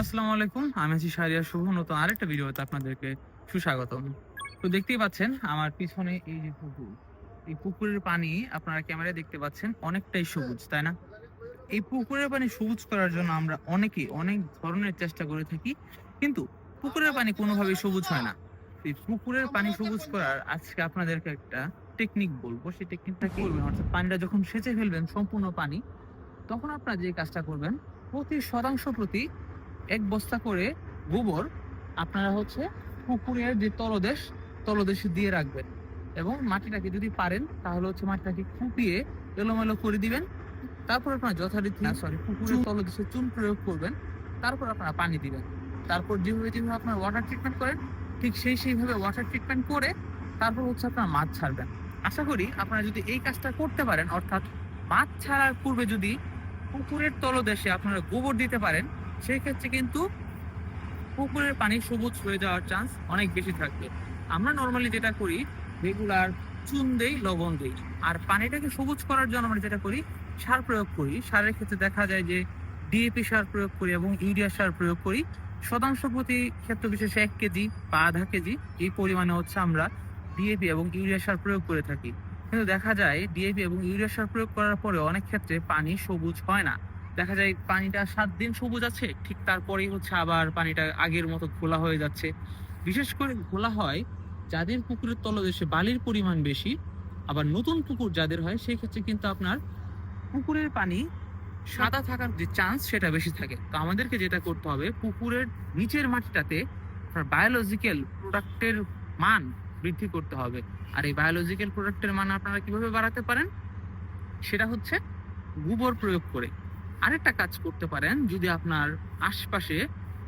আসসালামু আলাইকুম, আমি আছি শুভ। নতুন আরেকটা ভিডিওতে আপনাদেরকে সুস্বাগতম। তো দেখতেই পাচ্ছেন, আমার পিছনে এই যে পুকুর, এই পুকুরের পানি আপনারা ক্যামেরায় দেখতে পাচ্ছেন, অনেকটাই সবুজ, তাই না? এই পুকুরের পানি সবুজ করার জন্য আমরা অনেক ধরনের চেষ্টা করে থাকি, কিন্তু পুকুরের পানি কোনোভাবেই সবুজ হয় না। এই পুকুরের পানি সবুজ করার আজকে আপনাদেরকে একটা টেকনিক বলব, সেই টেকনিকটা কি করবেন অর্থাৎ পানিটা যখন সেচে ফেলবেন, সম্পূর্ণ পানি, তখন আপনারা যে কাজটা করবেন, প্রতি শতাংশ প্রতি এক বস্তা করে গোবর আপনারা হচ্ছে পুকুরের যে তলদেশ তলদেশে দিয়ে রাখবেন। এবং মাটিটাকে যদি পারেন তাহলে হচ্ছে মাটিটাকে ফুপিয়ে এলোমেলো করে দিবেন। তারপর আপনারা যথারীতি সরি পুকুরের তলদেশে চুন প্রয়োগ করবেন। তারপর আপনারা পানি দিবেন। তারপর যেভাবে যেভাবে আপনারা ওয়াটার ট্রিটমেন্ট করেন ঠিক সেই সেইভাবে ওয়াটার ট্রিটমেন্ট করে তারপর হচ্ছে আপনারা মাছ ছাড়বেন। আশা করি আপনারা যদি এই কাজটা করতে পারেন অর্থাৎ মাছ ছাড়ার পূর্বে যদি পুকুরের তলদেশে আপনারা গোবর দিতে পারেন সেই ক্ষেত্রে কিন্তু পুকুরের পানি সবুজ হয়ে যাওয়ার চান্স অনেক বেশি থাকবে। আমরা নর্মালি যেটা করি রেগুলার চুন দেই, লবণ দেই। আর পানিটাকে সবুজ করার জন্য আমরা যেটা করি, সার প্রয়োগ করি। সারের ক্ষেত্রে দেখা যায় যে ডিএপি সার প্রয়োগ করি এবং ইউরিয়া সার প্রয়োগ করি। শতাংশ প্রতি ক্ষেত্র বিশেষে এক কেজি বা আধা কেজি। এই পরিমাণে হচ্ছে আমরা ডিএপি এবং ইউরিয়া সার প্রয়োগ করে থাকি। কিন্তু দেখা যায় ডিএপি এবং ইউরিয়া সার প্রয়োগ করার পরে অনেক ক্ষেত্রে পানি সবুজ হয় না। দেখা যায় পানিটা সাত দিন সবুজ আছে, ঠিক তারপরেই হচ্ছে আবার পানিটা আগের মতো ঘোলা হয়ে যাচ্ছে। বিশেষ করে ঘোলা হয় যাদের পুকুরের তলদেশে বালির পরিমাণ বেশি, আবার নতুন পুকুর যাদের হয় সেই ক্ষেত্রে কিন্তু আপনার পুকুরের পানি সাদা থাকার যে চান্স সেটা বেশি থাকে। তো আমাদেরকে যেটা করতে হবে, পুকুরের নিচের মাটিটাতে আপনার বায়োলজিক্যাল প্রোডাক্টের মান বৃদ্ধি করতে হবে। আর এই বায়োলজিক্যাল প্রোডাক্টের মান আপনারা কীভাবে বাড়াতে পারেন? সেটা হচ্ছে গোবর প্রয়োগ করে। আরেকটা কাজ করতে পারেন, যদি আপনার আশপাশে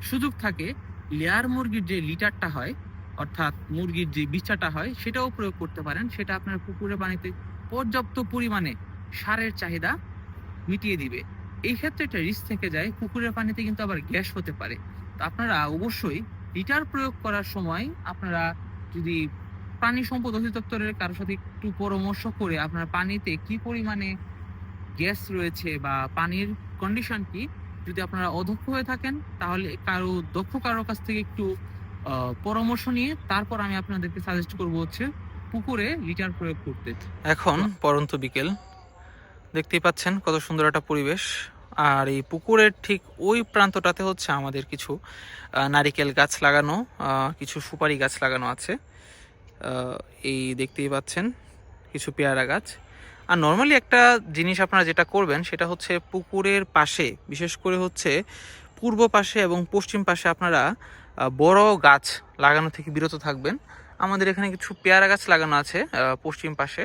সুযোগ থাকে, লেয়ার মুরগির যে লিটারটা হয়, অর্থাৎ মুরগির যে বিছাটা হয়, সেটাও প্রয়োগ করতে পারেন। সেটা আপনার পুকুরের পানিতে পর্যাপ্ত পরিমাণে সারের চাহিদা মিটিয়ে দিবে। এই ক্ষেত্রে একটা রিস্ক থেকে যায়, পুকুরের পানিতে কিন্তু আবার গ্যাস হতে পারে। তো আপনারা অবশ্যই লিটার প্রয়োগ করার সময় আপনারা যদি প্রাণী সম্পদ অধিদপ্তরের কারোর সাথে একটু পরামর্শ করে আপনার পানিতে কি পরিমাণে গ্যাস রয়েছে বা পানির কন্ডিশন কি যদি আপনারা অদক্ষ হয়ে থাকেন তাহলে কারও দক্ষ কারোর কাছ থেকে একটু পরামর্শ নিয়ে তারপর আমি আপনাদেরকে সাজেস্ট করব হচ্ছে পুকুরে লিটার প্রয়োগ করতে। এখন পরন্ত বিকেল। দেখতেই পাচ্ছেন কত সুন্দর একটা পরিবেশ। আর এই পুকুরের ঠিক ওই প্রান্তটাতে হচ্ছে আমাদের কিছু নারিকেল গাছ লাগানো কিছু সুপারি গাছ লাগানো আছে। এই দেখতেই পাচ্ছেন কিছু পেয়ারা গাছ। আর নর্মালি একটা জিনিস আপনারা যেটা করবেন, সেটা হচ্ছে পুকুরের পাশে, বিশেষ করে হচ্ছে পূর্ব পাশে এবং পশ্চিম পাশে আপনারা বড় গাছ লাগানো থেকে বিরত থাকবেন। আমাদের এখানে কিছু পেয়ারা গাছ লাগানো আছে পশ্চিম পাশে।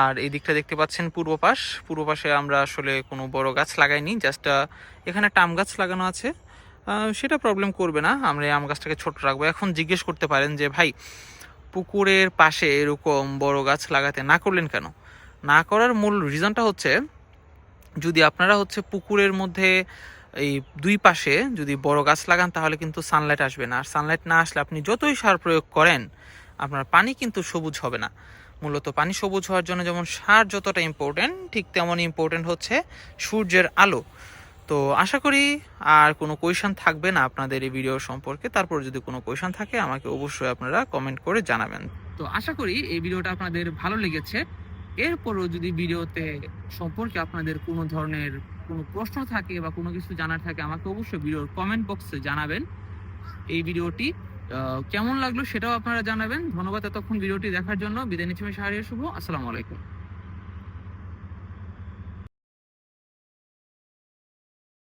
আর এই দিকটা দেখতে পাচ্ছেন পূর্ব পাশ। পূর্ব পাশে আমরা আসলে কোনো বড় গাছ লাগাইনি জাস্ট এখানে আম গাছ লাগানো আছে। সেটা প্রবলেম করবে না, আমরা এই আম গাছটাকে ছোট রাখব। এখন জিজ্ঞেস করতে পারেন যে, ভাই, পুকুরের পাশে এরকম বড় গাছ লাগাতে না করলেন কেন? না করার মূল রিজনটা হচ্ছে, যদি আপনারা হচ্ছে পুকুরের মধ্যে এই দুই পাশে যদি বড় গাছ লাগান, তাহলে কিন্তু সানলাইট আসবে না। আর সানলাইট না আসলে আপনি যতই সার প্রয়োগ করেন, আপনার পানি কিন্তু সবুজ হবে না। মূলত পানি সবুজ হওয়ার জন্য যেমন সার যতটা ইম্পর্টেন্ট ঠিক তেমন ইম্পর্টেন্ট হচ্ছে সূর্যের আলো। তো আশা করি আর কোনো কোয়েশন থাকবে না আপনাদের এই ভিডিও সম্পর্কে। তারপর যদি কোনো কোয়েশন থাকে, আমাকে অবশ্যই আপনারা কমেন্ট করে জানাবেন। তো আশা করি এই ভিডিওটা আপনাদের ভালো লেগেছে। এরপরও যদি ভিডিওতে সম্পর্কে আপনাদের কোনো ধরনের কোনো প্রশ্ন থাকে বা কোনো কিছু জানার থাকে, আমাকে অবশ্যই ভিডিওর কমেন্ট বক্সে জানাবেন। এই ভিডিওটি কেমন লাগল সেটাও আপনারা জানাবেন। ধন্যবাদ এতক্ষণ ভিডিওটি দেখার জন্য। বিদায় নিচ্ছি আমি শুভ। আসসালামু আলাইকুম।